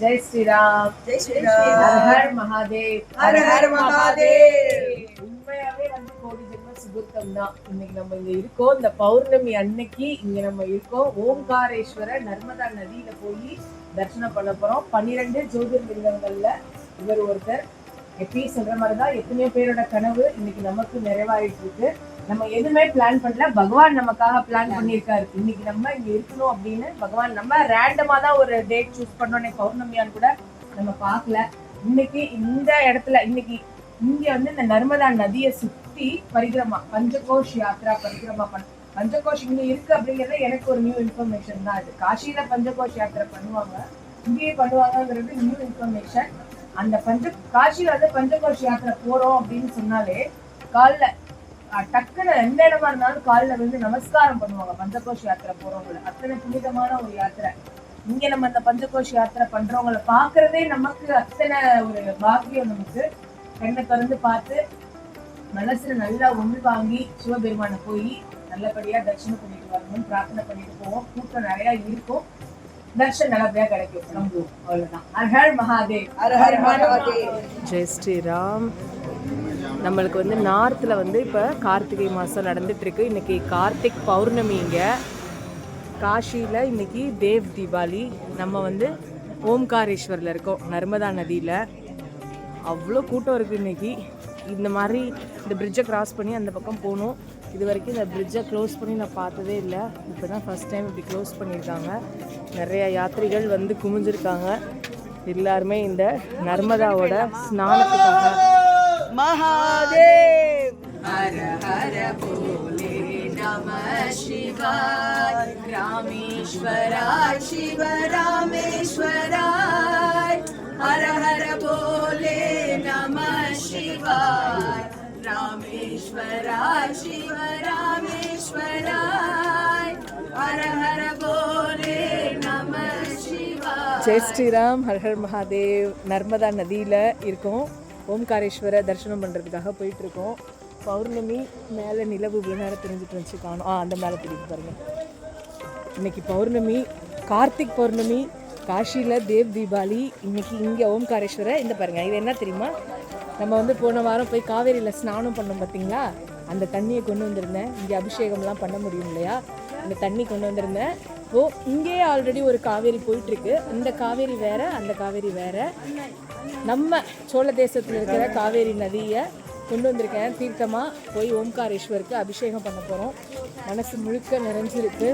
ஜெய் ஸ்ரீராம். ஜெய் ஸ்ரீராம். ஹர் மகாதேவ். ஹர ஹர மகாதேவ். உண்மையாவே வந்து கோடி ஜென்ம சுகுர்த்தம் தான். இன்னைக்கு நம்ம இங்க இருக்கோம். இந்த பௌர்ணமி அன்னைக்கு இங்க நம்ம இருக்கோம். ஓம்காரேஸ்வர நர்மதா நதியில போய் தரிசனம் பண்ண போறோம். பன்னிரெண்டு ஜோதிர்லிங்கங்கள்ல இவர் ஒருத்தர். எப்பயும் சொல்ற மாதிரிதான் எத்தனையோ பேரோட கனவு இன்னைக்கு நமக்கு நிறைவாயிட்டு இருக்கு. நம்ம எதுவுமே பிளான் பண்ணல. பகவான் நமக்காக பிளான் பண்ணியிருக்காரு. இன்னைக்கு நம்ம இங்க இருக்கணும் அப்படின்னு பகவான் நம்ம ரேண்டமா தான் ஒரு டேட் சூஸ் பண்ணோம் பௌர்ணமியான்னு கூட நம்ம பார்க்கல. இன்னைக்கு இந்த இடத்துல இன்னைக்கு இங்க வந்து இந்த நர்மதா நதியை சுத்தி பரிகிரமா பஞ்சகோஷ் யாத்ரா பரிகிரமா பண்ண பஞ்சகோஷ் இங்க இருக்கு அப்படிங்கறது எனக்கு ஒரு நியூ இன்ஃபர்மேஷன் தான். அது காசியில பஞ்சகோஷ் யாத்திரை பண்ணுவாங்க. இங்கேயே பண்ணுவாங்கங்கிறது நியூ இன்ஃபர்மேஷன் அந்த பஞ்ச காசியில வந்து பஞ்சகோஷ் யாத்திரை போறோம் அப்படின்னு சொன்னாலே கால்ல டக்குன்னு எந்த இடமா இருந்தாலும் காலில் வந்து நமஸ்காரம் பண்ணுவாங்க. பஞ்சகோஷ் யாத்திரை போறவங்கள. அத்தனை புனிதமான ஒரு யாத்திரை. இங்க நம்ம அந்த பஞ்சகோஷ் யாத்திரை பண்றவங்களை பாக்குறதே நமக்கு அத்தனை ஒரு பாக்கியம் நமக்கு. கண்ணை திறந்து பார்த்து மனசுல நல்லா ஒன்று வாங்கி சிவபெருமானை போய் நல்லபடியா தரிசனம் பண்ணிட்டு வரணும்னு பிரார்த்தனை பண்ணிட்டு போவோம். கூட்டம் நிறைய இருக்கும். தர்ஷன் நல்லபடியா கிடைக்கும் அவ்வளவுதான். ஹர் மகாதேவ். ஹர ஹர மகாதேவ். ஜெய் ஸ்ரீராம். நம்மளுக்கு வந்து நார்த்தில் வந்து இப்போ கார்த்திகை மாதம் நடந்துட்டுருக்கு. இன்றைக்கி கார்த்திக் பௌர்ணமி இங்கே. காஷியில் இன்னைக்கு தேவ் தீபாவளி நம்ம வந்து ஓம்காரேஸ்வரில் இருக்கோம். நர்மதா நதியில். அவ்வளோ கூட்டம் இருக்குது இன்னைக்கு. இந்த மாதிரி இந்த பிரிட்ஜை கிராஸ் பண்ணி அந்த பக்கம் போகணும். இது வரைக்கும் இந்த பிரிட்ஜை க்ளோஸ் பண்ணி நான் பார்த்ததே இல்லை. இப்போ தான் ஃபஸ்ட் டைம் இப்படி க்ளோஸ் பண்ணியிருக்காங்க. நிறைய யாத்திரிகள் வந்து குமிஞ்சிருக்காங்க. எல்லாருமே இந்த நர்மதாவோட ஸ்நானத்துக்காக. மகாதேவ்! ஹர ஹர போலே நம சிவாய். ராமேஸ்வரா சிவரா ராமேஸ்வராய் சிவ ராமேஸ்வராய் ஹர ஹர போலே நம ஜெய் ஸ்ரீராம் ஹர் ஹர் மகாதேவ் நர்மதா நதியில் இருக்கோம். ஓம்காரேஸ்வர தரிசனம் பண்ணுறதுக்காக போயிட்டுருக்கோம். பௌர்ணமி மேலே நிலவு இவ்வளோ நேரம் தெரிஞ்சுட்டு இருந்துச்சு காணும். ஆ அந்த மேலே தெரிஞ்சு பாருங்கள் இன்றைக்கி பௌர்ணமி கார்த்திக் பௌர்ணமி காஷியில் தேவ் தீபாவளி இன்றைக்கி இங்கே ஓம்காரேஸ்வரை இந்த பாருங்கள் இது என்ன தெரியுமா? நம்ம வந்து போன வாரம் போய் காவேரியில் ஸ்நானம் பண்ணோம் பார்த்தீங்களா அந்த தண்ணியை கொண்டு வந்திருந்தேன். இங்கே அபிஷேகம்லாம் பண்ண முடியும் இல்லையா? அந்த தண்ணி கொண்டு வந்திருந்தேன். ஓ இங்கேயே ஆல்ரெடி ஒரு காவேரி போயிட்டுருக்கு. இந்த காவேரி வேற அந்த காவேரி வேற. நம்ம சோழ தேசத்தில் இருக்கிற காவேரி நதியை கொண்டு வந்திருக்கேன். தீர்த்தமாக போய் ஓம்காரேஸ்வருக்கு அபிஷேகம் பண்ண போகிறோம் மனசு முழுக்க நிறைஞ்சிருக்கு.